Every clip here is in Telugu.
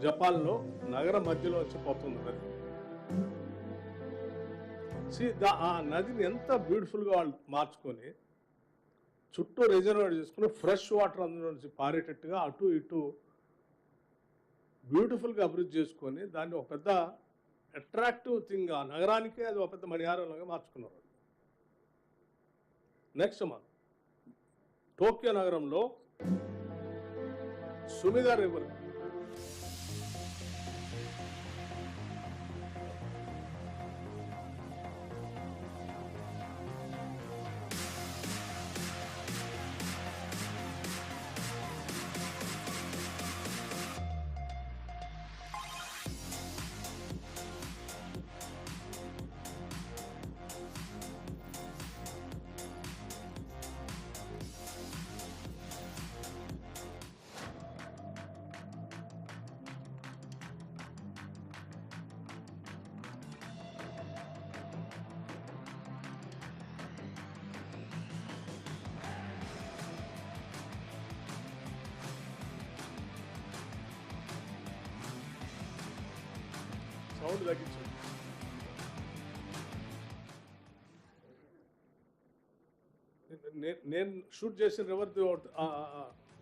జపాన్లో నగర మధ్యలో వచ్చి పోతుంది నది ఆ నదిని ఎంత బ్యూటిఫుల్గా వాళ్ళు మార్చుకొని చుట్టూ రిజర్వేట్ చేసుకుని ఫ్రెష్ వాటర్ అందులో నుంచి పారేటట్టుగా అటు ఇటు బ్యూటిఫుల్గా అభివృద్ధి చేసుకొని దాన్ని ఒక పెద్ద అట్రాక్టివ్ థింగ్ ఆ నగరానికే అది ఒక పెద్ద మణిహారంలాగా మార్చుకున్నారు నెక్స్ట్ మంత్ టోక్యో నగరంలో సుమిదా రివర్ సౌండ్ తగ్గించండి. నేను షూట్ చేసిన రివర్ది ఒకటి-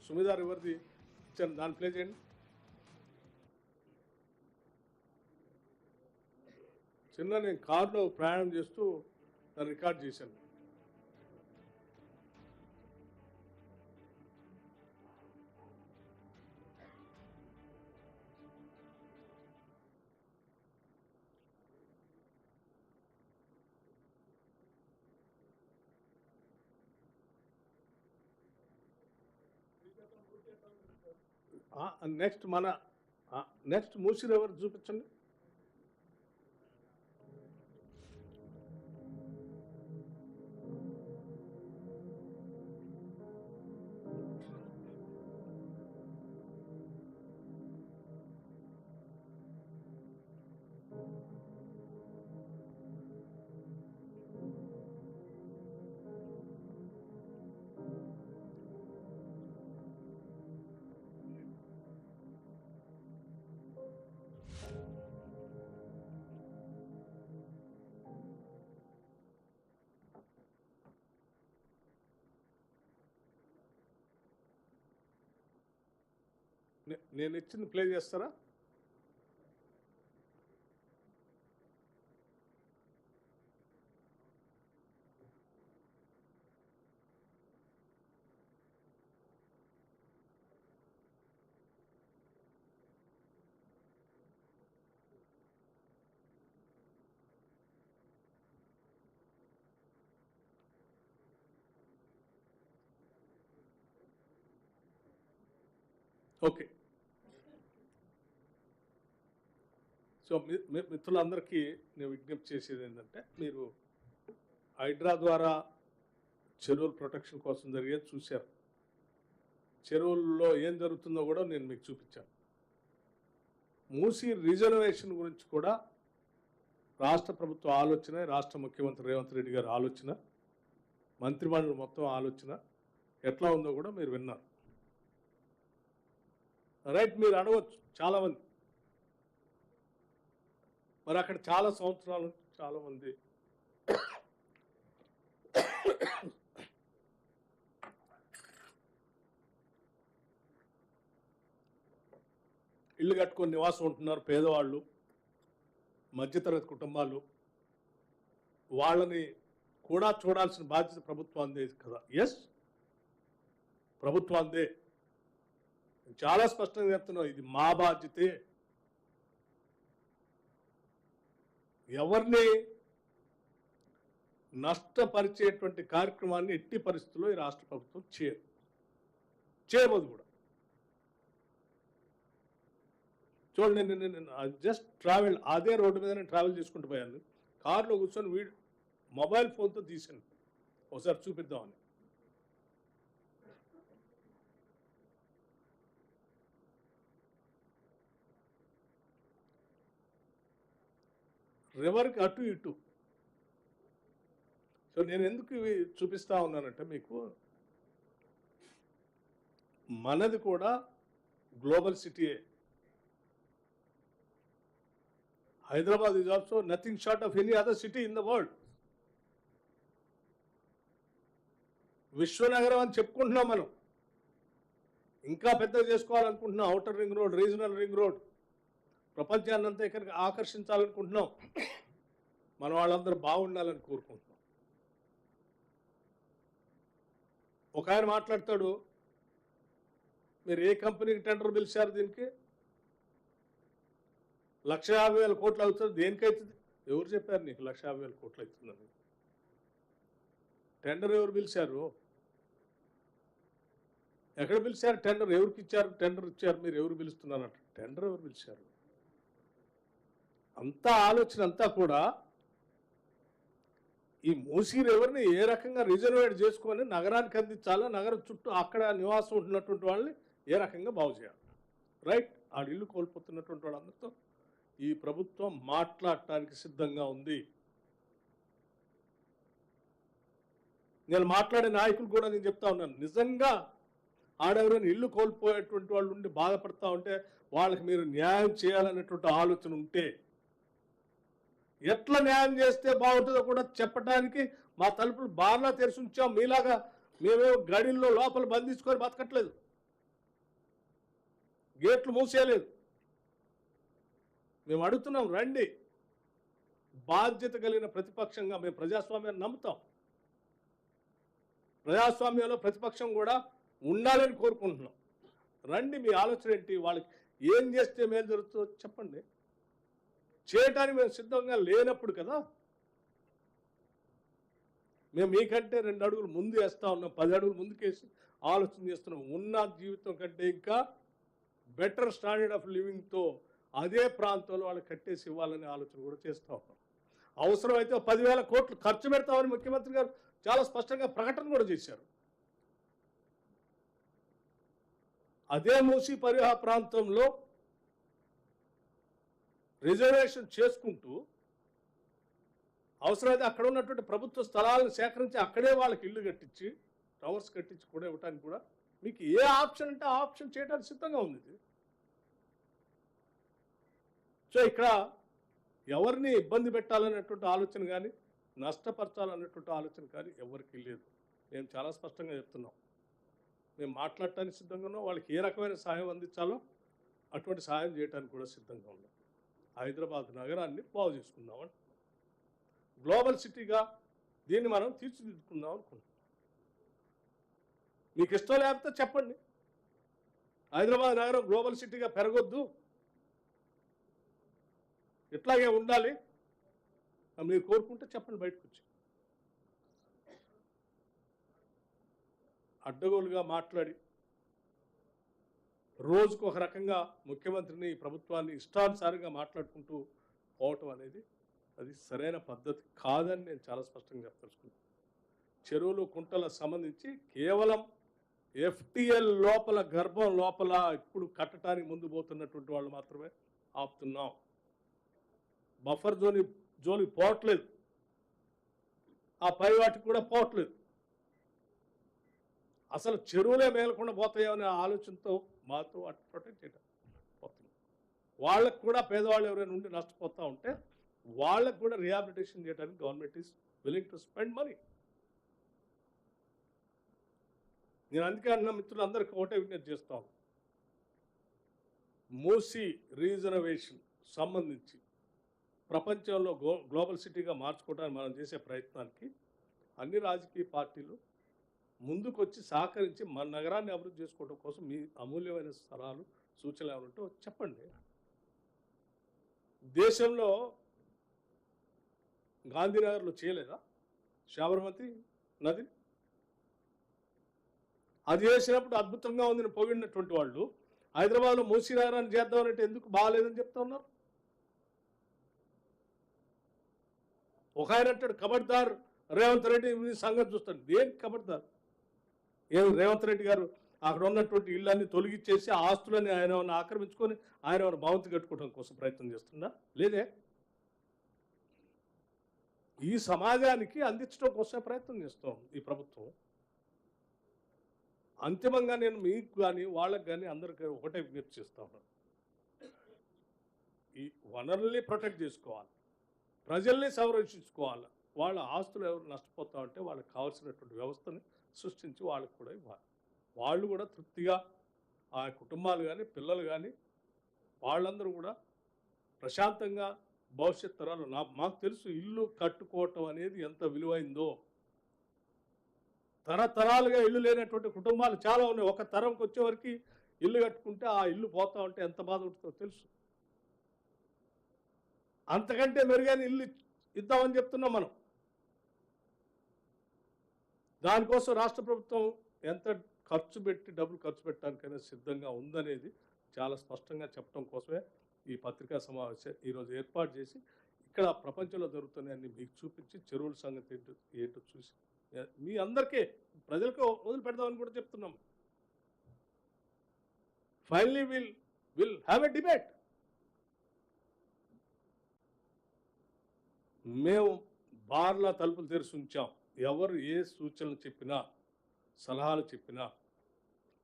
సుమిదా రివర్ది ఇచ్చాను. దాన్ని ప్లే చేయండి. చిన్న నేను కారులో ప్రయాణం చేస్తూ దాన్ని రికార్డ్ చేశాను. నెక్స్ట్ మన నెక్స్ట్ మూసి చూపించండి. నేను ఇచ్చింది ప్లే చేస్తారా? ఓకే. సో మీ- మీ- మిత్రులందరికీ నేను విజ్ఞప్తి చేసేది ఏంటంటే మీరు హైడ్రా ద్వారా చెరువుల ప్రొటెక్షన్ కోసం జరిగేది చూశారు. చెరువుల్లో ఏం జరుగుతుందో కూడా నేను మీకు చూపించాను. మూసీ రిజర్వేషన్ గురించి కూడా రాష్ట్ర ప్రభుత్వ ఆలోచన రాష్ట్ర ముఖ్యమంత్రి రేవంత్ రెడ్డి గారి ఆలోచన మంత్రిమండలి మొత్తం ఆలోచన ఎట్లా ఉందో కూడా మీరు విన్నారు. రైట్ మీరు అడగచ్చు. చాలామంది. మరి అక్కడ చాలా సంవత్సరాల నుంచి ఇల్లు కట్టుకొని నివాసం ఉంటున్నారు పేదవాళ్ళు మధ్యతరగతి కుటుంబాలు. వాళ్ళని కూడా చూడాల్సిన బాధ్యత ప్రభుత్వాందే కదా. ఎస్ ప్రభుత్వాందే చాలా స్పష్టంగా చెప్తున్నాం ఇది మా బాధ్యతే. ఎవరిని నష్టపరిచేటువంటి కార్యక్రమాన్ని ఎట్టి పరిస్థితుల్లో ఈ రాష్ట్ర ప్రభుత్వం చేయదు. చేయబోదు కూడా. చూడండి నేను నేను జస్ట్ ట్రావెల్ అదే రోడ్డు మీద నేను ట్రావెల్ చేసుకుంటూ పోయాను. కారులో కూర్చొని వీడు మొబైల్ ఫోన్తో తీసాను ఒకసారి చూపిద్దామని. రివర్కి అటు ఇటు. సో నేను ఎందుకు ఇవి చూపిస్తా ఉన్నానంటే మీకు మనది కూడా global సిటీయే. Hyderabad is also nothing short of any other city in the world విశ్వనగరం అని చెప్పుకుంటున్నాం మనం. ఇంకా పెద్దగా చేసుకోవాలనుకుంటున్నాం. Outer ring road regional ring road ప్రపంచాన్ని అంతా ఇక్కడికి ఆకర్షించాలనుకుంటున్నాం. మన వాళ్ళందరూ బాగుండాలని కోరుకుంటున్నాం. ఒక ఆయన మాట్లాడతాడు మీరు ఏ కంపెనీకి టెండర్ పిలిచారు దీనికి? లక్ష యాభై వేల కోట్లు అవుతుంది దేనికైతుంది ఎవరు చెప్పారు నీకు లక్ష యాభై వేల కోట్లు అవుతుందని? టెండర్ ఎవరు పిలిచారు? ఎక్కడ పిలిచారు టెండర్? ఎవరికి ఇచ్చారు? టెండర్ ఇచ్చారు మీరు ఎవరు పిలుస్తున్నారంట టెండర్ ఎవరు పిలిచారు? అంతా ఆలోచన అంతా కూడా ఈ మూసీ ఎవరిని ఏ రకంగా రిజర్వేట్ చేసుకొని నగరానికి అందించాలో నగరం చుట్టూ అక్కడ నివాసం ఉంటున్నటువంటి వాళ్ళని ఏ రకంగా బాగు చేయాలి? రైట్? ఆ ఇల్లు కోల్పోతున్నటువంటి వాళ్ళందరితో ఈ ప్రభుత్వం మాట్లాడటానికి సిద్ధంగా ఉంది. నేను మాట్లాడే నాయకులు కూడా నేను చెప్తా ఉన్నాను. నిజంగా ఆడెవరైనా ఇల్లు కోల్పోయేటువంటి వాళ్ళు ఉండి బాధపడతా ఉంటే వాళ్ళకి మీరు న్యాయం చేయాలనేటువంటి ఆలోచన ఉంటే ఎట్లా న్యాయం చేస్తే బాగుంటుందో కూడా చెప్పడానికి మా తలుపులు బాగా తెరిచి ఉంచాం. మీలాగా మేమేమో గడిల్లో లోపల బంధించుకొని బతకట్లేదు. గేట్లు మూసేయలేదు. మేము అడుగుతున్నాం రండి. బాధ్యత కలిగిన ప్రతిపక్షంగా మేము ప్రజాస్వామ్యాన్ని నమ్ముతాం. ప్రజాస్వామ్యంలో ప్రతిపక్షం కూడా ఉండాలని కోరుకుంటున్నాం. రండి మీ ఆలోచన ఏంటి? వాళ్ళకి ఏం చేస్తే మేలు జరుగుతుందో చెప్పండి. చేయటానికి మేము సిద్ధంగా లేనప్పుడు కదా మేము మీకంటే రెండు అడుగులు ముందు వేస్తా ఉన్నాం పది అడుగులు ముందుకేసి ఆలోచన చేస్తున్నాం. ఉన్న జీవితం కంటే ఇంకా బెటర్ స్టాండర్డ్ ఆఫ్ లివింగ్తో అదే ప్రాంతంలో వాళ్ళు కట్టేసి ఇవ్వాలనే ఆలోచన కూడా చేస్తూ ఉన్నాం. అవసరమైతే పదివేల కోట్లు ఖర్చు పెడతామని ముఖ్యమంత్రి గారు చాలా స్పష్టంగా ప్రకటన కూడా చేశారు. అదే మూసి పరిహా ప్రాంతంలో రిజర్వేషన్ చేసుకుంటూ అవసరమైతే అక్కడ ఉన్నటువంటి ప్రభుత్వ స్థలాలను సేకరించి అక్కడే వాళ్ళకి ఇల్లు కట్టించి టవర్స్ కట్టించి కూడా ఇవ్వడానికి కూడా మీకు ఏ ఆప్షన్ అంటే ఆప్షన్ చేయడానికి సిద్ధంగా ఉంది ఇది. సో ఇక్కడ ఎవరిని ఇబ్బంది పెట్టాలనేటువంటి ఆలోచన కానీ నష్టపరచాలనేటువంటి ఆలోచన కానీ ఎవరికి లేదు. మేము చాలా స్పష్టంగా చెప్తున్నాం. మేము మాట్లాడటానికి సిద్ధంగా ఉన్నాం. వాళ్ళకి ఏ రకమైన సహాయం అందించాలో అటువంటి సహాయం చేయడానికి కూడా సిద్ధంగా ఉన్నాం. హైదరాబాద్ నగరాన్ని బాగు చేసుకుందామని. గ్లోబల్ సిటీగా దీన్ని మనం తీర్చిదిద్దుకుందాం అనుకుంటున్నాం మీకు ఇష్టం లేకపోతే చెప్పండి. హైదరాబాద్ నగరం గ్లోబల్ సిటీగా పెరగొద్దు. ఇట్లాగే ఉండాలి. మీరు కోరుకుంటే చెప్పండి బయటకు వచ్చి అడ్డగోలుగా మాట్లాడి రోజుకు ఒక రకంగా ముఖ్యమంత్రిని ప్రభుత్వాన్ని ఇష్టానుసారంగా మాట్లాడుకుంటూ పోవటం అనేది అది సరైన పద్ధతి కాదని నేను చాలా స్పష్టంగా చెప్పదలుచుకున్నాను చెరువులు కుంటలకు సంబంధించి కేవలం ఎఫ్టిఎల్ లోపల గర్భం లోపల ఇప్పుడు కట్టడానికి ముందు పోతున్నటువంటి వాళ్ళు మాత్రమే ఆపుతున్నాం. బఫర్ జోని జోలి పోవట్లేదు. ఆ పై వాటికి కూడా పోవట్లేదు. అసలు చెరువులే మేలకుండా పోతాయో అనే ఆలోచనతో మాతో అటు ప్రొటెక్ట్ చేయడం వాళ్ళకు కూడా పేదవాళ్ళు ఎవరైనా ఉండి నష్టపోతూ ఉంటే వాళ్ళకు కూడా రిహాబిలిటేషన్ చేయడానికి government is willing to spend money. నేను అందుకే అన్న మిత్రులందరికీ ఒకటే విజ్ఞప్తి చేస్తాను మూసి రీజర్వేషన్ సంబంధించి ప్రపంచంలో గ్లోబల్ సిటీగా మార్చుకోవడానికి మనం చేసే ప్రయత్నానికి అన్ని రాజకీయ పార్టీలు ముందుకొచ్చి సహకరించి మన నగరాన్ని అభివృద్ధి చేసుకోవడం కోసం మీ అమూల్యమైన స్థలాలు సూచనలు ఏమైనా చెప్పండి. దేశంలో గాంధీనగర్లో చేయలేదా? శాబర్మతి నది? అది చేసినప్పుడు అద్భుతంగా ఉందని పొగిడినటువంటి వాళ్ళు హైదరాబాద్లో మూసీ నగరాన్ని చేద్దామనంటే ఎందుకు బాగాలేదని చెప్తా ఉన్నారు? ఒక ఆయన అంటాడు కబడ్దార్ రేవంత్ రెడ్డి మీ సంగతి చూస్తాను. దేనికి కబడ్దార్? ఏం రేవంత్ రెడ్డి గారు అక్కడ ఉన్నటువంటి ఇళ్ళన్ని తొలగిచ్చేసి ఆస్తులని ఆయన ఆక్రమించుకొని ఆయన ఏమైనా భవంతి కట్టుకోవడం కోసం ప్రయత్నం చేస్తున్నా లేదే. ఈ సమాజానికి అందించడం కోసమే ప్రయత్నం చేస్తాం ఈ ప్రభుత్వం. అంతిమంగా నేను మీకు కానీ వాళ్ళకి కానీ అందరికి ఒకటే విజ్ఞప్తి చేస్తా ఉన్నాను. ఈ వనరుల్ని ప్రొటెక్ట్ చేసుకోవాలి. ప్రజల్ని సంరక్షించుకోవాలి. వాళ్ళ ఆస్తులు ఎవరు నష్టపోతా ఉంటే వాళ్ళకి కావాల్సినటువంటి వ్యవస్థని సృష్టించి వాళ్ళకి కూడా ఇవ్వాలి. వాళ్ళు కూడా తృప్తిగా ఆ కుటుంబాలు కానీ పిల్లలు కానీ వాళ్ళందరూ కూడా ప్రశాంతంగా భవిష్యత్ తరాలు. నా మాకు తెలుసు ఇల్లు కట్టుకోవటం అనేది ఎంత విలువైందో. తరతరాలుగా ఇల్లు లేనటువంటి కుటుంబాలు చాలా ఉన్నాయి. ఒక తరంకి వచ్చేవరకు ఇల్లు కట్టుకుంటే ఆ ఇల్లు పోతా ఉంటే ఎంత బాధ ఉంటుందో తెలుసు. అంతకంటే మెరుగైన ఇల్లు ఇద్దామని చెప్తున్నాం మనం. దానికోసం రాష్ట్ర ప్రభుత్వం ఎంత ఖర్చు పెట్టి డబ్బులు ఖర్చు పెట్టడానికైనా సిద్ధంగా ఉందనేది చాలా స్పష్టంగా చెప్పడం కోసమే ఈ పత్రికా సమావేశం ఈరోజు ఏర్పాటు చేసి ఇక్కడ ప్రపంచంలో జరుగుతున్నాయని మీకు చూపించి చెరువుల సంగతి ఏంటో ఏంటో చూసి మీ అందరికీ ప్రజలకు వదిలిపెడదామని కూడా చెప్తున్నాం. Finally will will have a debate మేము బార్ల తలుపులు తెరిచి ఉంచాం. ఎవరు ఏ సూచనలు చెప్పినా సలహాలు చెప్పినా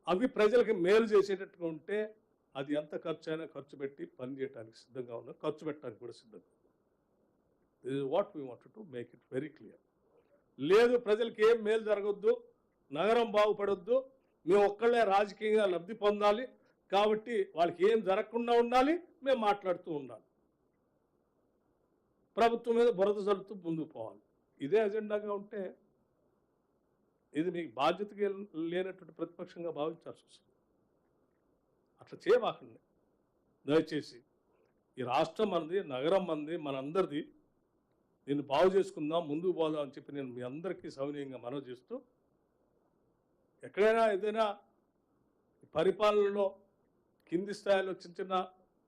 అవి ప్రజలకు మేలు చేసేటట్టుగా ఉంటే అది ఎంత ఖర్చు అయినా ఖర్చు పెట్టి పని చేయడానికి సిద్ధంగా ఉన్నా ఖర్చు పెట్టడానికి కూడా సిద్ధంగా this what we want to make it very clear లేదు ప్రజలకి ఏం మేలు జరగద్దు. నగరం బాగుపడొద్దు. మేము ఒక్కళ్ళే రాజకీయంగా లబ్ధి పొందాలి. కాబట్టి వాళ్ళకి ఏం జరగకుండా ఉండాలి. మేము మాట్లాడుతూ ఉండాలి. ప్రభుత్వం మీద బురద జరుపుతూ ముందుకు పోవాలి. ఇదే అజెండాగా ఉంటే ఇది మీకు బాధ్యతగా లేనటువంటి ప్రతిపక్షంగా భావించాల్సి వస్తుంది. అట్లా చేయబాకండి దయచేసి ఈ రాష్ట్రం మనది నగరం మనది మనందరిది దీన్ని బాగు చేసుకుందాం ముందుకు పోదాం అని చెప్పి నేను మీ అందరికీ సౌనీయంగా మనవి చేస్తూ ఎక్కడైనా ఏదైనా పరిపాలనలో కింది స్థాయిలో చిన్న చిన్న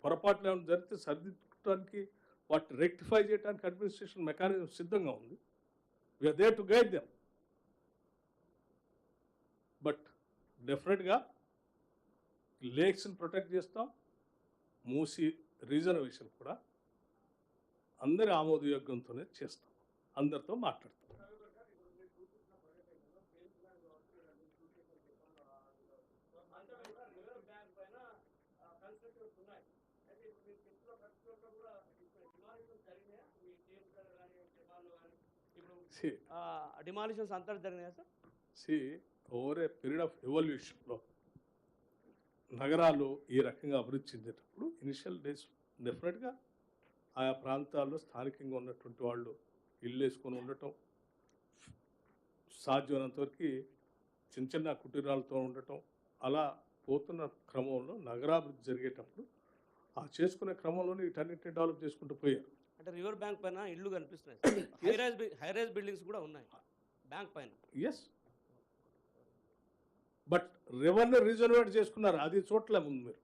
పొరపాట్లు ఏమైనా జరిగితే సరిదిద్దడానికి వాటిని రెక్టిఫై చేయడానికి అడ్మినిస్ట్రేషన్ మెకానిజం సిద్ధంగా ఉంది. We're there to guide them but డెఫినెట్గా లేక్స్ని ప్రొటెక్ట్ చేస్తాం. మూసి రిజర్వేషన్ కూడా అందరి ఆమోదయోగ్యంతోనే చేస్తాం. అందరితో మాట్లాడతాం. See, డిమాలిషన్స్ అంతా జరిగినాయా sir? See, over a period of ఎవల్యూషన్లో నగరాలు ఈ రకంగా అభివృద్ధి చెందేటప్పుడు ఇనిషియల్ డేస్ డెఫినెట్గా ఆయా ప్రాంతాల్లో స్థానికంగా ఉన్నటువంటి వాళ్ళు ఇల్లు వేసుకొని ఉండటం సాధ్యమైనంత వరకు చిన్న చిన్న కుటీరాలతో ఉండటం అలా పోతున్న క్రమంలో నగరాభివృద్ధి జరిగేటప్పుడు ఆ చేసుకునే క్రమంలోనే వీటన్నిటిని డెవలప్ చేసుకుంటూ పోయారు. అంటే రివర్ బ్యాంక్ పైన ఇల్లు కనిపిస్తున్నాయి. High rise high rise buildings కూడా ఉన్నాయి. బ్యాంక్ పైన. ఎస్ బట్ రివర్ని రీజనరేట్ చేసుకున్నారు. అది చూడలే ముందు మీరు.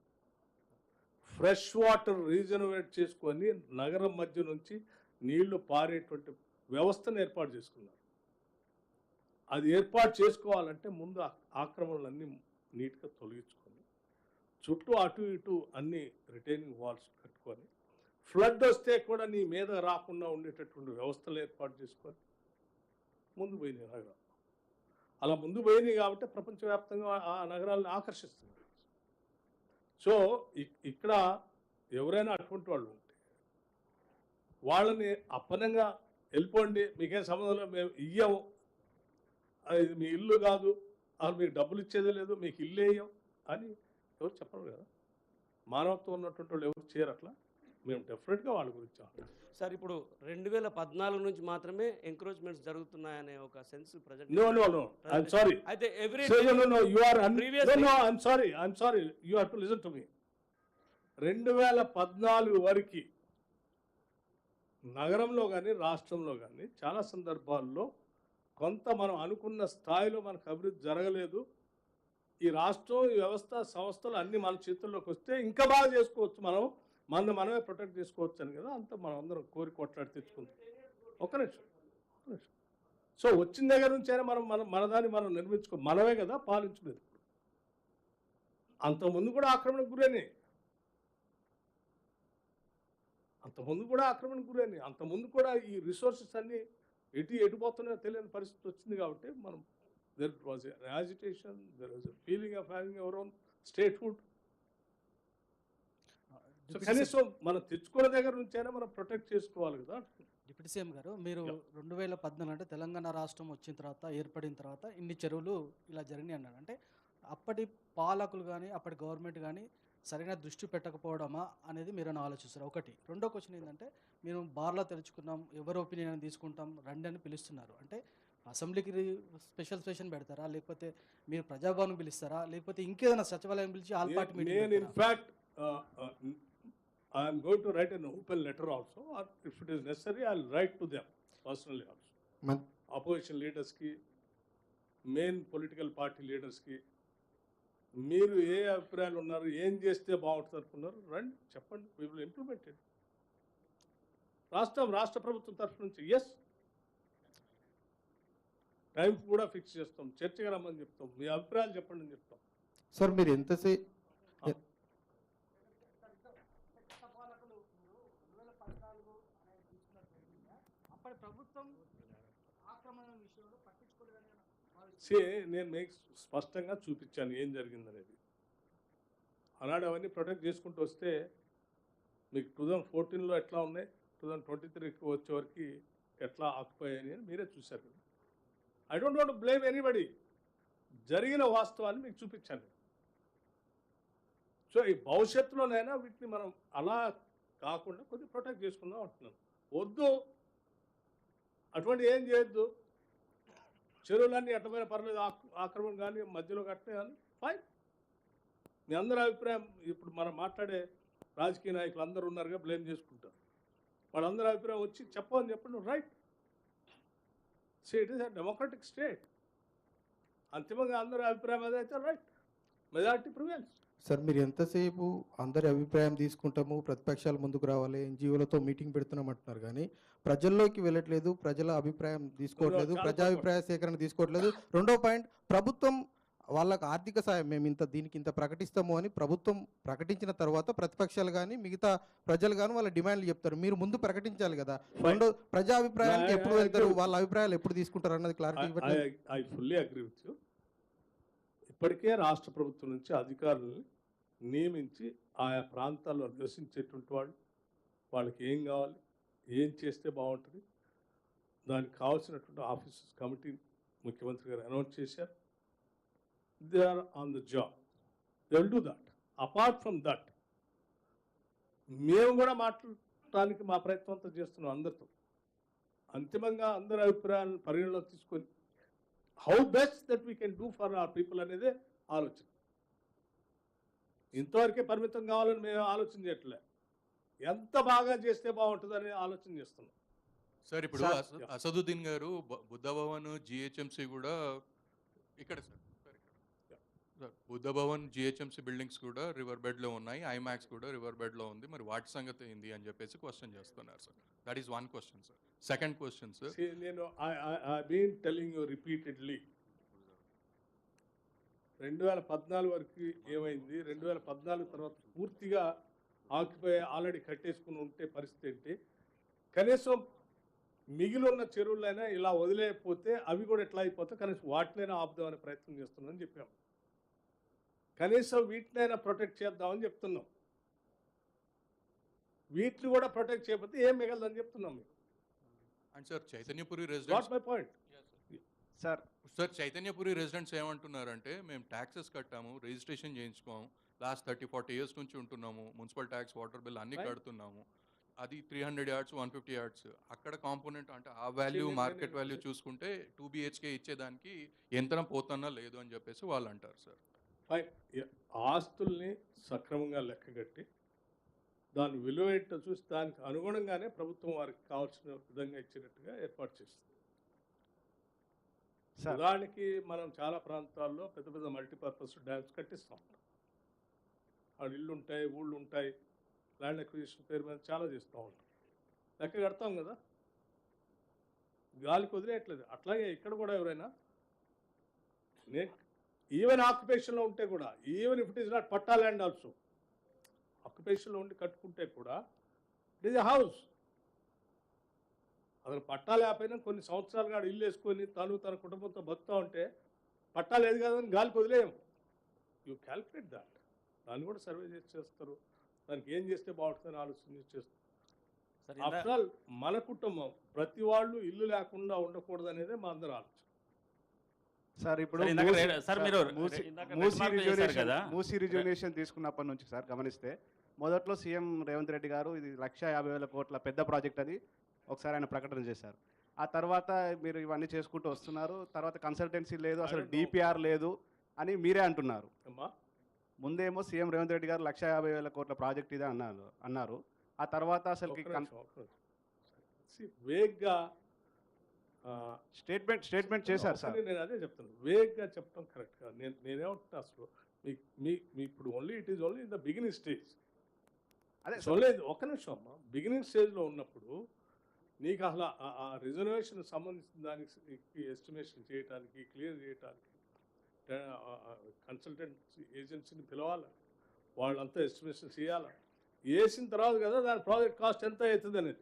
ఫ్రెష్ వాటర్ రీజనరేట్ చేసుకొని నగరం మధ్య నుంచి నీళ్ళు పారేటువంటి వ్యవస్థను ఏర్పాటు చేసుకున్నారు. అది ఏర్పాటు చేసుకోవాలంటే ముందు ఆక్రమణలన్నీ నీట్గా తొలగించుకొని చుట్టూ అటు ఇటు అన్ని రిటైనింగ్ వాల్స్ కట్టుకొని ఫ్లడ్ వస్తే కూడా నీ మీద రాకుండా ఉండేటటువంటి వ్యవస్థలు ఏర్పాటు చేసుకొని ముందు పోయినాయి నగరాలు. అలా ముందు పోయినాయి కాబట్టి ప్రపంచవ్యాప్తంగా ఆ నగరాలను ఆకర్షిస్తుంది సో ఇ- ఇక్కడ ఎవరైనా అటువంటి వాళ్ళు ఉంటే వాళ్ళని అప్పనంగా వెళ్ళిపోండి మీకేం సంబంధం మేము ఇయ్యము. అది మీ ఇల్లు కాదు అసలు మీకు డబ్బులు ఇచ్చేదే లేదు మీకు ఇల్లు వేయం అని ఎవరు చెప్పరు కదా? మానవత్వం ఉన్నటువంటి వాళ్ళు ఎవరు చేయరు అట్లా? మేము డెఫినెట్గా వాళ్ళ గురించి. సార్ ఇప్పుడు రెండు వేల పద్నాలుగు నుంచి మాత్రమే ఎంక్రోచ్మెంట్స్ జరుగుతున్నాయనే ఒక సెన్స్ ప్రజెంట్ sorry. అయితే every have to listen to me. రెండు వేల పద్నాలుగు వరకు నగరంలో కానీ రాష్ట్రంలో కానీ చాలా సందర్భాల్లో కొంత మనం అనుకున్న స్థాయిలో మనకు అభివృద్ధి జరగలేదు ఈ రాష్ట్రం ఈ వ్యవస్థ సంస్థలు అన్ని మన చేతుల్లోకి వస్తే ఇంకా బాగా చేసుకోవచ్చు మనం మన మనమే ప్రొటెక్ట్ చేసుకోవచ్చు అని కదా అంత మనం అందరం కోరి కొట్లాడి తెచ్చుకుందాం ఒక నిమిషం నిమిషం. సో వచ్చిన దగ్గర నుంచైనా మనం మనం మనదాన్ని మనం నిర్మించుకో మనమే కదా పాలించుకునేది అంతకుముందు కూడా ఆక్రమణకు గురైనాయి అంతకుముందు కూడా ఆక్రమణకు గురైనాయి అంతకుముందు కూడా ఈ రిసోర్సెస్ అన్నీ ఎటు ఎటుపోతున్నాయో తెలియని పరిస్థితి వచ్చింది కాబట్టి మనం there was agitation there was feeling of having our own statehood so కనీసం మనం తెచ్చుకున్న దగ్గర నుంచైనా మనం ప్రొటెక్ట్ చేసుకోవాలి కదా డిప్యూటీ సీఎం గారు మీరు. రెండు వేల పద్నాలుగు అంటే తెలంగాణ రాష్ట్రం వచ్చిన తర్వాత ఏర్పడిన తర్వాత ఇన్ని చెరువులు ఇలా జరిగినాయి అన్నారు. అంటే అప్పటి పాలకులు కానీ అప్పటి గవర్నమెంట్ కానీ సరైన దృష్టి పెట్టకపోవడమా అనేది మీరు ఆలోచిస్తారు? ఒకటి. రెండో క్వశ్చన్ ఏంటంటే మీరు బార్లో తెరుచుకున్నాం ఎవరి ఒపీనియన్ తీసుకుంటాం రండి అని పిలుస్తున్నారు. అంటే అసెంబ్లీకి స్పెషల్ సెషన్ పెడతారా? లేకపోతే మీరు ప్రజాభవన్ పిలుస్తారా? లేకపోతే ఇంకేదైనా సచివాలయం పిలిచి ఆల్ పార్టీ నేను meeting in fact I'm going to write an open letter also or if it is necessary I write to them personally also Mann- opposition లీడర్స్కి మెయిన్ పొలిటికల్ పార్టీ లీడర్స్కి మీరు ఏ అభిప్రాయాలు ఉన్నారు ఏం చేస్తే బాగుంటుంది అనుకున్నారు రండి చెప్పండి వీ విల్ ఇంప్లిమెంటెడ్ రాష్ట్రం రాష్ట్ర ప్రభుత్వం తరఫు నుంచి ఎస్ టైం కూడా ఫిక్స్ చేస్తాం చర్చగా రమ్మని చెప్తాం మీ అభిప్రాయాలు చెప్పండి అని చెప్తాం. సార్ మీరు ఎంతసేపు అప్పటి ప్రభుత్వం ఆక్రమణ విషయంలో సే నేను మీకు స్పష్టంగా చూపించాను ఏం జరిగిందనేది. అలాంటి అవన్నీ ప్రొటెక్ట్ చేసుకుంటూ వస్తే మీకు టూ థౌజండ్ ఫోర్టీన్లో ఎట్లా ఉన్నాయి టూ థౌజండ్ ట్వంటీ త్రీకి వచ్చేవరకు ఎట్లా ఆక్యుపై అని మీరే చూశారు I don't want blame anybody. జరిగిన వాస్తవాన్ని మీకు చూపించాను. సో ఈ భవిష్యత్తులోనైనా వీటిని మనం అలా కాకుండా కొద్దిగా ప్రొటెక్ట్ చేసుకుందాం అంటున్నాను. వద్దు అటువంటి ఏం చేయొద్దు. చెరువులన్నీ ఎట్టమైన పర్లేదు ఆక్రమణ కానీ మధ్యలో కట్టినా కానీ ఫైన్ మీ అందరి అభిప్రాయం ఇప్పుడు మనం మాట్లాడే రాజకీయ నాయకులు అందరూ ఉన్నారుగా బ్లేమ్ చేసుకుంటారు. వాళ్ళందరి అభిప్రాయం వచ్చి చెప్పని చెప్పండి right so it is a democratic state అంతిమంగా అందరి అభిప్రాయం అదైతే రైట్ మెజారిటీ ప్రివెన్స్ సార్ మీరు ఎంతసేపు అందరి అభిప్రాయం తీసుకుంటాము ప్రతిపక్షాలు ముందుకు రావాలి ఎన్జిఓలతో మీటింగ్ పెడుతున్నాం అంటున్నారు కానీ ప్రజల్లోకి వెళ్ళట్లేదు ప్రజల అభిప్రాయం తీసుకోవట్లేదు ప్రజాభిప్రాయ సేకరణ తీసుకోవట్లేదు. రెండో పాయింట్ ప్రభుత్వం వాళ్ళకి ఆర్థిక సాయం మేము ఇంత దీనికి ఇంత ప్రకటిస్తాము అని ప్రభుత్వం ప్రకటించిన తర్వాత ప్రతిపక్షాలు కానీ మిగతా ప్రజలు కానీ వాళ్ళ డిమాండ్లు చెప్తారు. మీరు ముందు ప్రకటించాలి కదా. రెండో ప్రజాభిప్రాయానికి Yeah, ఎప్పుడు వెళ్తారు. వాళ్ళ అభిప్రాయాలు ఎప్పుడు తీసుకుంటారు అన్నది clarity I fully agree with అప్పటికే ఇప్పటికే రాష్ట్ర ప్రభుత్వం నుంచి అధికారులను నియమించి ఆయా ప్రాంతాల్లో నివసించేటువంటి వాళ్ళు వాళ్ళకి ఏం కావాలి ఏం చేస్తే బాగుంటుంది దానికి కావాల్సినటువంటి ఆఫీసర్స్ కమిటీ ముఖ్యమంత్రి గారు అనౌన్స్ చేశారు. They are on the job. They will do that. Apart from that మేము కూడా మాట్లాడటానికి మా ప్రయత్నం అంతా చేస్తున్నాం అందరితో. అంతిమంగా అందరి అభిప్రాయాలను పరిగణలోకి తీసుకొని how best that we can do for our people అనేదే ఆలోచన. ఇంతవరకే పరిమితం కావాలని మేము ఆలోచన చేయట్లే. ఎంత బాగా చేస్తే బాగుంటుందని ఆలోచన చేస్తున్నాం. సార్ ఇప్పుడు అసదుద్దీన్ గారు బ- బుద్ధ భవన్ జిహెచ్ఎంసి కూడా ఇక్కడ. Sir. Buddha Bhavan GHMC buildings కూడా రివర్ బెడ్లో ఉన్నాయి. ఐమాక్స్ కూడా రివర్ బెడ్లో ఉంది. మరి వాటి సంగతి ఏంది అని చెప్పేసి క్వశ్చన్ చేస్తున్నారు sir. That is one question sir second question sir నేను I been telling you repeatedly రెండు వేల పద్నాలుగు వరకు ఏమైంది? రెండు వేల పద్నాలుగు తర్వాత పూర్తిగా ఆక్యుపై ఆల్రెడీ కట్టేసుకుని ఉంటే పరిస్థితి ఏంటి? కనీసం మిగిలి ఉన్న చెరువులైనా ఇలా వదిలేకపోతే అవి కూడా ఎట్లా అయిపోతే కనీసం వాటినైనా ఆపుదామనే ప్రయత్నం చేస్తున్నామని చెప్పాం కనీసం వీటినైనా ప్రొటెక్ట్ చేద్దామని చెప్తున్నాం. వీటిని కూడా ప్రొటెక్ట్ చేయకపోతే ఏం మిగలదని చెప్తున్నాం మీకు and sir Chaitanyapuri what residents my point sir. Sir Chaitanyapuri residents ఏమంటున్నారంటే మేము ట్యాక్సెస్ కట్టాము రిజిస్ట్రేషన్ చేయించుకోము లాస్ట్ థర్టీ ఫార్టీ ఇయర్స్ నుంచి ఉంటున్నాము మున్సిపల్ ట్యాక్స్ వాటర్ బిల్ అన్ని. కడుతున్నాము. అది three hundred yards one fifty yards అక్కడ కాంపోనెంట్ అంటే ఆ వాల్యూ మార్కెట్ వాల్యూ చూసుకుంటే టూ బిహెచ్కే ఇచ్చేదానికి ఎంతనం పోతున్నా లేదు అని చెప్పేసి వాళ్ళు అంటారు సార్. ఆస్తుల్ని సక్రమంగా లెక్కగట్టి దాని విలువ ఏంటో చూసి దానికి అనుగుణంగానే ప్రభుత్వం వారికి కావాల్సిన విధంగా ఇచ్చినట్టుగా ఏర్పాటు చేస్తుంది. ఉదాహరణకి మనం చాలా ప్రాంతాల్లో పెద్ద పెద్ద మల్టీపర్పస్ డ్యామ్స్ కట్టిస్తాం. ఆడ ఇల్లు ఉంటాయి ఊళ్ళు ఉంటాయి ల్యాండ్ అక్విజిషన్ పేరు మీద చాలా చేస్తూ ఉంటాం. లెక్క కడతాం కదా? గాలికి వదిలేయట్లేదు. అట్లాగే ఇక్కడ కూడా ఎవరైనా నేను ఈవెన్ ఆక్యుపేషన్లో ఉంటే కూడా even if it is not patta land also ఆక్యుపేషన్లో ఉండి కట్టుకుంటే కూడా ఇట్ ఈస్ ఎ హౌస్ అసలు పట్టా లేకపోయినా కొన్ని సంవత్సరాలుగా ఇల్లు వేసుకొని తను తన కుటుంబంతో బతుకుతూ ఉంటే పట్టా లేదు కదా అని గాలికి వదిలేయం. యూ క్యాల్కులేట్ దాట్ దాన్ని కూడా సర్వే చేసి చేస్తారు. దానికి ఏం చేస్తే బాగుంటుందని ఆలోచన చేస్తాం సార్ ఇందా- ఆఫ్టర్ ఆల్ మన కుటుంబం ప్రతి వాళ్ళు ఇల్లు లేకుండా ఉండకూడదు అనేదే మా అందరి ఆలోచన. సార్ ఇప్పుడు సార్, మీరు మూసీ రిజర్వేషన్ కదా. మూసీ రిజర్వేషన్ తీసుకున్నప్పటి నుంచి సార్ గమనిస్తే మొదట్లో సీఎం రేవంత్ రెడ్డి గారు ఇది లక్ష యాభై వేల కోట్ల పెద్ద ప్రాజెక్ట్ అని ఒకసారి ఆయన ప్రకటన చేశారు ఆ తర్వాత మీరు ఇవన్నీ చేసుకుంటూ వస్తున్నారు తర్వాత కన్సల్టెన్సీ లేదు అసలు. డిపిఆర్ లేదు అని మీరే అంటున్నారు ముందేమో సీఎం రేవంత్ రెడ్డి గారు లక్ష యాభై వేల కోట్ల ప్రాజెక్ట్ ఇదే అన్నారు అన్నారు ఆ తర్వాత అసలు వేగ్గా స్టేట్మెంట్ స్టేట్మెంట్ చేశారు సార్. నేను అదే చెప్తాను వేగ్గా చెప్పడం కరెక్ట్ కాదు. నేను నేనేమంటున్నా అసలు? మీ మీ మీ ఇప్పుడు only it is only in the beginning stage అదే ఓన్లీ ఒక నిమిషం అమ్మా. బిగినింగ్ స్టేజ్లో ఉన్నప్పుడు నీకు అసలు ఆ- ఆ రిజర్వేషన్ సంబంధించిన దానికి ఎస్టిమేషన్ చేయడానికి క్లియర్ చేయడానికి కన్సల్టెంట్ ఏజెన్సీని పిలవాలి? వాళ్ళంతా ఎస్టిమేషన్ చేయాలి? వేసిన తర్వాత కదా దాని ప్రాజెక్ట్ కాస్ట్ ఎంత అవుతుంది అనేది.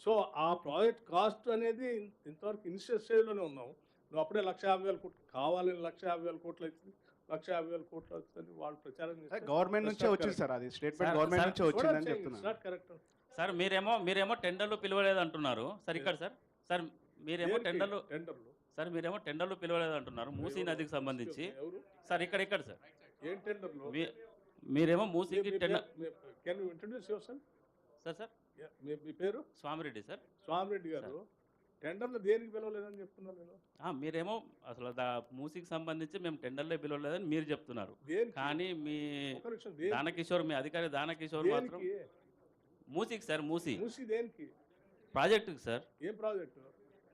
సో ఆ ప్రాజెక్ట్ కాస్ట్ అనేది ఇంతవరకు ఇనిషియల్ స్టేజ్లోనే ఉన్నాం. నువ్వు అప్పుడే లక్ష యాభై వేల కోట్లు కావాలని లక్ష యాభై వేల కోట్లు అవుతుంది లక్ష యాభై వేల కోట్లు అవుతుంది వాళ్ళు ప్రచారం చేస్తారు. గవర్నమెంట్ నుంచే వచ్చింది సార్ అది. స్టేట్మెంట్ గవర్నమెంట్ నుంచే వచ్చిందని not correct. సార్ మీరేమో మీరేమో టెండర్లు పిలవలేదు అంటున్నారు. సార్ ఇక్కడ సార్ సార్ మీరేమో? టెండర్లు టెండర్లు? సార్ మీరేమో టెండర్లు పిలవలేదు అంటున్నారు మూసీ నదికి సంబంధించి. సార్ ఇక్కడ ఇక్కడ సార్. ఏం టెండర్లు? మీ- మీరేమో మూసీకి tender can you introduce yourself sir sir. మీ పేరు? స్వామిరెడ్డి సార్. స్వామిరెడ్డి గారు. టెండర్లు దేనికి పిలవలేదని చెప్తున్నా నేను ఆ, మీరేమో అసలు మూసీకి సంబంధించి మేము టెండర్లే పిలవలేదని మీరు చెప్తున్నారు. కానీ మీ దానకిషోర్ మీ అధికారి దానకిషోర్ మాత్రం మూసీకి సార్ మూసీ. మూసి దేనికి? ప్రాజెక్టుకి సార్. ఏం ప్రాజెక్టు?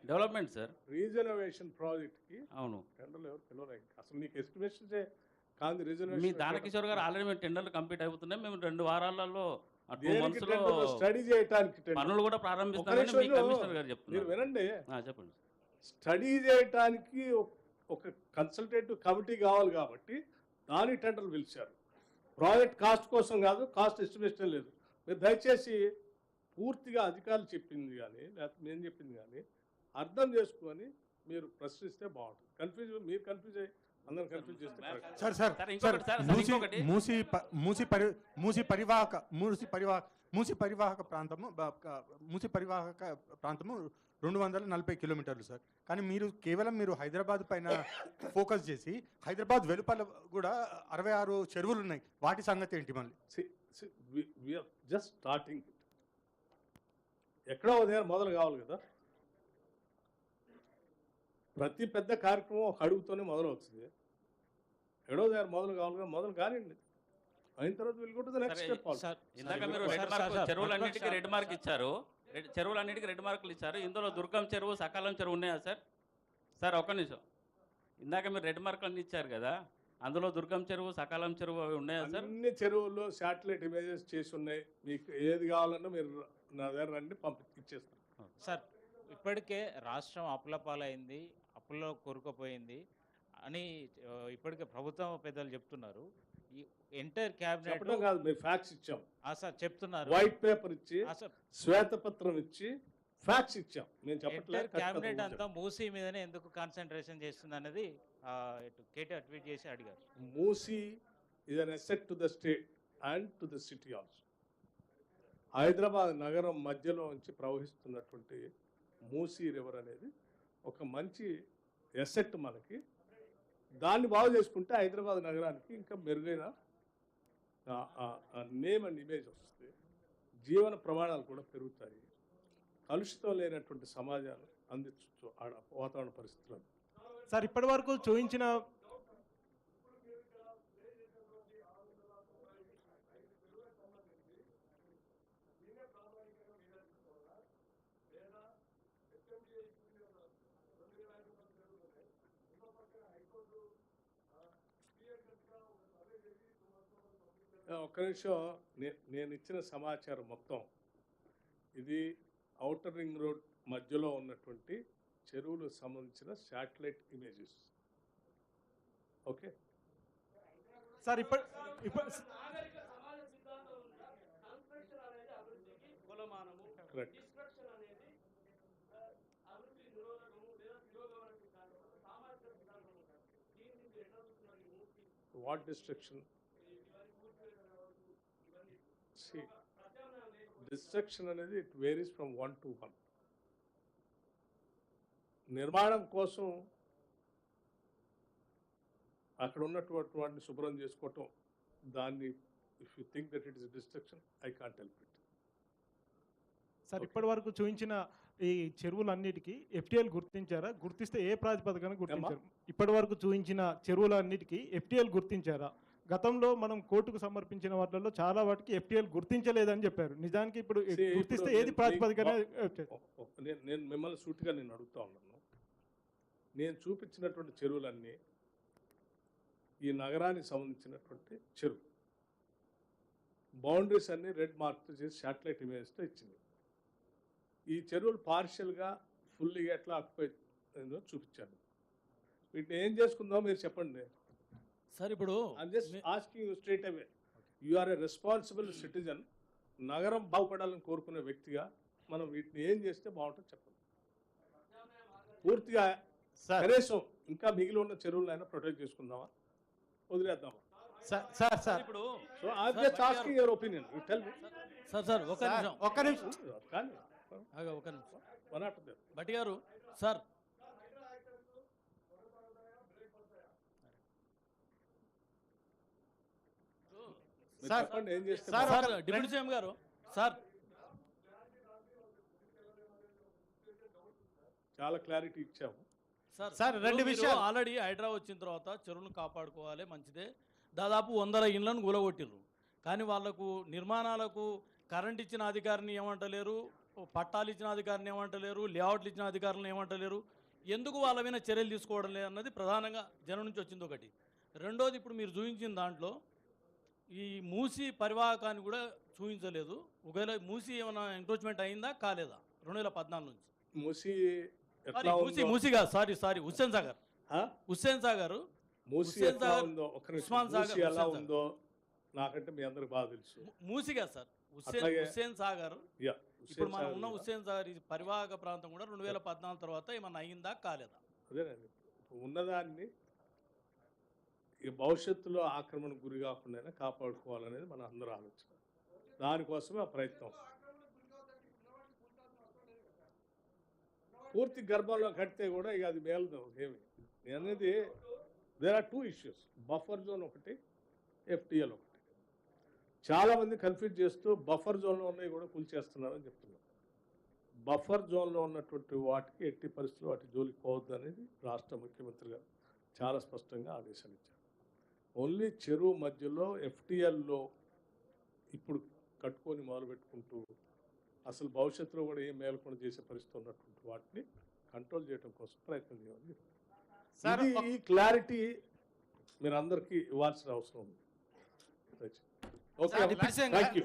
Development sir. రీజనరేషన్ ప్రాజెక్ట్కి అవును. టెండర్లు ఎవరు పిలవలే. అసలు నీకు ఎస్టిమేషన్ కాంది మీ రిజర్వేషన్ దానకిషోర్ గారు ఆల్రెడీ మేము టెండర్లు కంప్లీట్ అయిపోతున్నాయి. మేము రెండు వారాలలో స్టడీ చేయడానికి పనులు కూడా. కమిషనర్ గారు చెప్తున్నారు. వినండి. చెప్పండి. స్టడీ చేయటానికి ఒక- ఒక కన్సల్టేటివ్ కమిటీ కావాలి కాబట్టి దాని టెండర్లు పిలిచారు. ప్రాజెక్ట్ కాస్ట్ కోసం కాదు కాస్ట్ ఎస్టిమేషన్ లేదు. మీరు దయచేసి పూర్తిగా అధికారులు చెప్పింది కానీ లేకపోతే నేను చెప్పింది కానీ అర్థం చేసుకొని మీరు ప్రశ్నిస్తే బాగుంటుంది. కన్ఫ్యూజ్ మీరు కన్ఫ్యూజ్ అయ్యి అందరం కన్ఫ్యూజ్ చేస్తే correct. Sir sir sir, sir ఇంకొకటి సార్, సార్, మూసి ఇంకొకటి. మూసి ప- మూసి పరి మూసి పరివాహక మూసి పరివాహక మూసి పరివాహక ప్రాంతము బ- క- మూసి పరివాహక ప్రాంతము రెండు వందల నలభై కిలోమీటర్లు సార్ కానీ మీరు కేవలం మీరు హైదరాబాద్ పైన ఫోకస్ చేసి హైదరాబాద్ వెలుపల కూడా అరవై ఆరు చెరువులు ఉన్నాయి వాటి సంగతి ఏంటి మళ్ళీ starting it. ఎక్కడో మొదలు కావాలి కదా ప్రతి పెద్ద కార్యక్రమం ఒక అడుగుతోనే మొదలవుతుంది. ఎక్కడో దగ్గర మొదలు కావాలి కదా మొదలు కానివ్వండి. అయిన తర్వాత వెళ్ళుకుంటుంది నెక్స్ట్ స్టెప్ సార్, ఇందాక సార్, మీరు సార్, రెడ్ మార్క్ చెరువులన్నిటికీ రెడ్ మార్క్ ఇచ్చారు. చెరువులన్నిటికీ రెడ్ మార్కులు ఇచ్చారు. ఇందులో దుర్గం చెరువు సకాలం చెరువు ఉన్నాయా సార్? సార్ ఒక్క నిమిషం. ఇందాక మీరు రెడ్ మార్కులు అన్ని ఇచ్చారు కదా అందులో దుర్గం చెరువు సకాలం చెరువు అవి ఉన్నాయా సార్? అన్ని చెరువుల్లో శాటిలైట్ ఇమేజెస్ చేసి ఉన్నాయి. మీకు ఏది కావాలన్నా మీరు నా దగ్గర రండి పంపి ఇచ్చేస్తాను సార్ ఇప్పటికే రాష్ట్రం అప్పుల పాలైంది అప్పుల్లో కూరుకుపోయింది అని ఇప్పటికే ప్రభుత్వం పెద్దలు చెప్తున్నారు. ఈ ఎంటైర్ క్యాబినెట్ కాదు మేము ఫ్యాక్స్ ఇచ్చాం. సార్ చెప్తున్నారు. వైట్ పేపర్ ఇచ్చి శ్వేతపత్రం ఇచ్చి ఫ్యాక్స్ ఇచ్చాం. నేను చెప్పట్లేదు క్యాబినెట్ అంతా మూసీ మీదనే ఎందుకు కాన్సన్ట్రేషన్ చేస్తుంది అనేది కేటీఆర్ ట్వీట్ చేసి అడిగారు. Musi is an asset to the state and to the city also. Hyderabad నగరం మధ్యలో నుంచి ప్రవహిస్తున్నటువంటి మూసీ రివర్ అనేది ఒక మంచి ఎసెట్ మనకి. దాన్ని బాగు చేసుకుంటే హైదరాబాద్ నగరానికి ఇంకా మెరుగైన నేమ్ అండ్ ఇమేజ్ వస్తుంది. జీవన ప్రమాణాలు కూడా పెరుగుతాయి. కలుషితం లేనటువంటి సమాజాలు అందించవచ్చు ఆడ వాతావరణ పరిస్థితులను. సార్ ఇప్పటి వరకు చూపించిన ఒక్క నిమిషం. నే- నేను ఇచ్చిన సమాచారం మొత్తం. ఇది ఔటర్ రింగ్ రోడ్ మధ్యలో ఉన్నటువంటి చెరువులకు సంబంధించిన శాటిలైట్ ఇమేజెస్. ఓకే? సార్ ఇప్పటి ఇప్పటి కరెక్ట్ వాట్ డిస్ట్రక్షన్? డిస్ట్రక్షన్ అనేది it varies from one to one. నిర్మాణం కోసం అక్కడ ఉన్నటువంటి వాటిని శుభ్రం చేసుకోవటం దాన్ని if you think that it is destruction I can't help it sir ఇప్పటి వరకు చూపించిన ఈ చెరువులన్నిటికీ ఎఫ్టీఎల్ గుర్తించారా? గుర్తిస్తే ఏ ప్రాతిపదికన గుర్తించారు. ఇప్పటి వరకు చూపించిన చెరువులన్నిటికీ ఎఫ్టీఎల్ గుర్తించారా? గతంలో మనం కోర్టుకు సమర్పించిన వాటిల్లో చాలా వాటికి ఎఫ్టీఎల్ గుర్తించలేదని చెప్పారు. నిజానికి ఇప్పుడు గుర్తిస్తే ఏది ప్రాతిపదికన నేను- మిమ్మల్ని సూటిగా నేను అడుగుతా ఉన్నాను. నేను చూపించినటువంటి చెరువులన్నీ ఈ నగరానికి సంబంధించినటువంటి చెరువు. బౌండరీస్ అన్ని రెడ్ మార్క్ చేసి శాటిలైట్ ఇమేజ్తో ఇచ్చింది. ఈ చెరువులు పార్షియల్గా ఫుల్లీగా ఎట్లా ఆక్యుపై చూపించాను వీటిని ఏం చేసుకుందాం మీరు చెప్పండి. సార్ ఇప్పుడు I'm just asking you straight away you are a responsible citizen నగరం బాగుపడాలని కోరుకునే వ్యక్తిగా మనం వీటిని ఏం చేస్తే బాగుంటుంది చెప్పండి. పూర్తిగా కనీసం ఇంకా మిగిలి ఉన్న చెరువులను అయినా ప్రొటెక్ట్ చేసుకుందామా? వదిలేద్దామా? Sir sir sir. ఇప్పుడు so just asking your opinion you tell me sir sir ఒక నిమిషం. ఒక్క నిమిషం. కానీ ఒక నిమిషం. వన్ గారు sir sir, sir, deputy CM గారు. సార్. చాలా క్లారిటీ ఇచ్చాము. సార్ సార్, రెండు విషయాలు. ఆల్రెడీ హైడ్రా వచ్చిన తర్వాత చెరువును కాపాడుకోవాలి మంచిదే. దాదాపు వందల ఇండ్లను కూలగొట్టిర్రు కానీ వాళ్ళకు నిర్మాణాలకు కరెంట్ ఇచ్చిన అధికారిని ఏమంటలేరు పట్టాలు ఇచ్చిన అధికారిని ఏమంటలేరు లేఅవుట్లు ఇచ్చిన అధికారులను ఏమంటలేరు. ఎందుకు వాళ్ళ మీద చర్యలు తీసుకోవడం లేదు అన్నది ప్రధానంగా జనం నుంచి వచ్చింది ఒకటి. రెండోది ఇప్పుడు మీరు చూపించిన దాంట్లో ఈ మూసి పరివాహకాన్ని కూడా చూపించలేదు ఒకవేళ మూసి ఏమైనా ఎంక్రోచ్మెంట్ అయిందా? కాలేదా? రెండు వేల పద్నాలుగు నుంచి. మూసి ఎట్లా మూసి ఉందో? మూసి కాదు సారీ సారీ హుస్సేన్ సాగర్. ఆ? హుస్సేన్ సాగర్ మూసి హుస్సేన్ ఎట్లా సాగర్, ఉందో? ఒక నిమిషం. ఉస్మాన్ సాగర్, మూసి ఎలా హుస్సేన్ సాగర్. ఉందో నాకంటే మీ అందరికి బాగా తెలుసు. ము- మూసిగా సార్. హుస్సేన్ అట్లాగే- హుస్సేన్ సాగర్. యా ఇప్పుడు మనం ఉన్న హుస్సేన్ సాగర్ ఇది పరివాహక ప్రాంతం కూడా రెండు వేల పద్నాలుగు తర్వాత ఏమన్నా అయిందా? కాలేదా? అదేనండి. ఇప్పుడు ఉన్నదాన్ని ఈ భవిష్యత్తులో ఆక్రమణకు గురి కాకుండా కాపాడుకోవాలనేది మన అందరూ ఆలోచన. దానికోసమే ఆ ప్రయత్నం. పూర్తి గర్భంలో కడితే కూడా ఇక అది మేలదు ఏమి. నేను అనేది there are two issues buffer zone ఒకటి ఎఫ్టీఎల్ ఒకటి. చాలామంది కన్ఫ్యూజ్ చేస్తూ బఫర్ జోన్లో ఉన్నవి కూడా కూల్చేస్తున్నారని చెప్తున్నారు. బఫర్ జోన్లో ఉన్నటువంటి వాటికి ఎట్టి పరిస్థితులు వాటి జోలికి పోవద్దు అనేది రాష్ట్ర ముఖ్యమంత్రి గారు చాలా స్పష్టంగా ఆదేశాలు ఇచ్చారు. ఓన్లీ చెరువు మధ్యలో ఎఫ్టిఎల్లో ఇప్పుడు కట్టుకొని మొదలు పెట్టుకుంటూ అసలు భవిష్యత్తులో కూడా ఏం మేలకుండా చేసే పరిస్థితి ఉన్నటువంటి వాటిని కంట్రోల్ చేయడం కోసం ప్రయత్నం చేయాలి సార్, ఇది ఈ క్లారిటీ మీరు అందరికీ ఇవ్వాల్సిన అవసరం ఉంది. Okay thank you